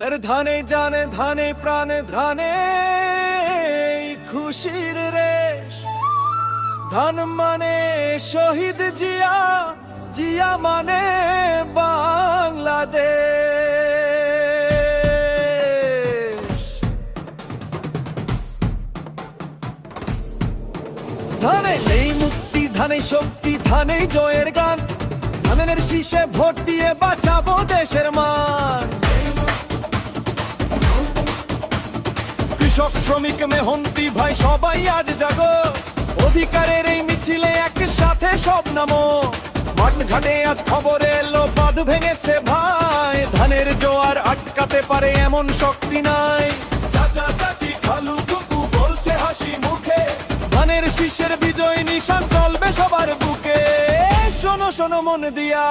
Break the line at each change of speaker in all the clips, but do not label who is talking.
তার ধানে জানে, ধানে প্রাণে ধানে খুশির রেশ। ধান মানে শহীদ জিয়া জিয়া মানে বাংলাদেশ। ধানে নেই মুক্তি, ধানে শক্তি ধানে জয়ের গান। ধানের শীষে ভোট দিয়ে বাঁচাবো দেশের মান। কৃষক শ্রমিক মেহন্তি ভাই, সবাই আজ জাগো। অধিকারের এই মিছিলে একসাথে সব নামো। মাঠ ঘাটে আজ খবর এলো, বাঁধ ভেঙেছে ভাই। ধানের জোয়ার আটকাতে পারে এমন শক্তি নাই। চাচা, চাচি, খালু, কুকু বলছে হাসি মুখে। ধানের শীষের বিজয় নিশান চলবে সবার বুকে। শোনো শোনো মন দিয়া।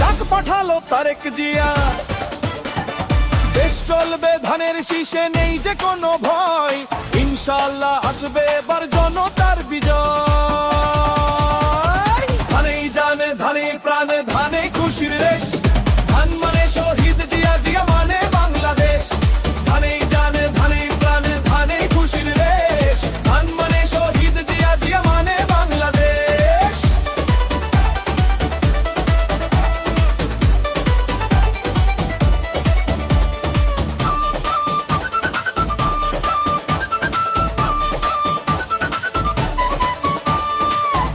ডাক পাঠালো তারেক জিয়া। চলবে ধানের শীষে নেই যে কোনো ভয়। ইনশাল্লাহ আসবে এবার জনতার বিজয়। ধানেই জানে ধানে প্রাণে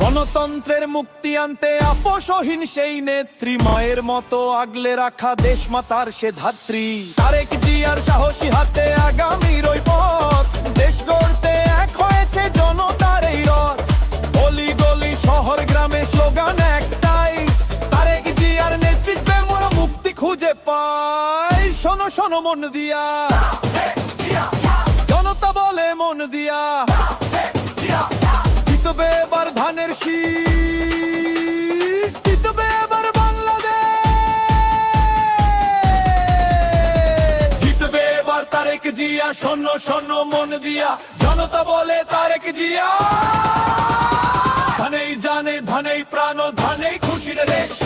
গণতন্ত্রের মুক্তি আনতে আপোষহীন সেই নেত্রী, মায়ের মতো আগলে রাখা দেশ মাতার সে ধাত্রী। তারেক জিয়ার সাহসী হাতে আগামীর ওই পথ। দেশ গড়তে এক হয়েছে জনতার এই রথ। গলি গলি শহর গ্রামে স্লোগান একটাই, তারেক জিয়ার নেতৃত্বে মোরা মুক্তি খুঁজে পাই। শোনো শোনো মন দিয়া। জনতা বলে মন দিয়া। তারেক জিয়া, শোন শোন, মন দিয়া। জনতা বলে তারেক জিয়া। ধনেই জানে, ধনেই প্রাণ, ধনেই খুশির রেশ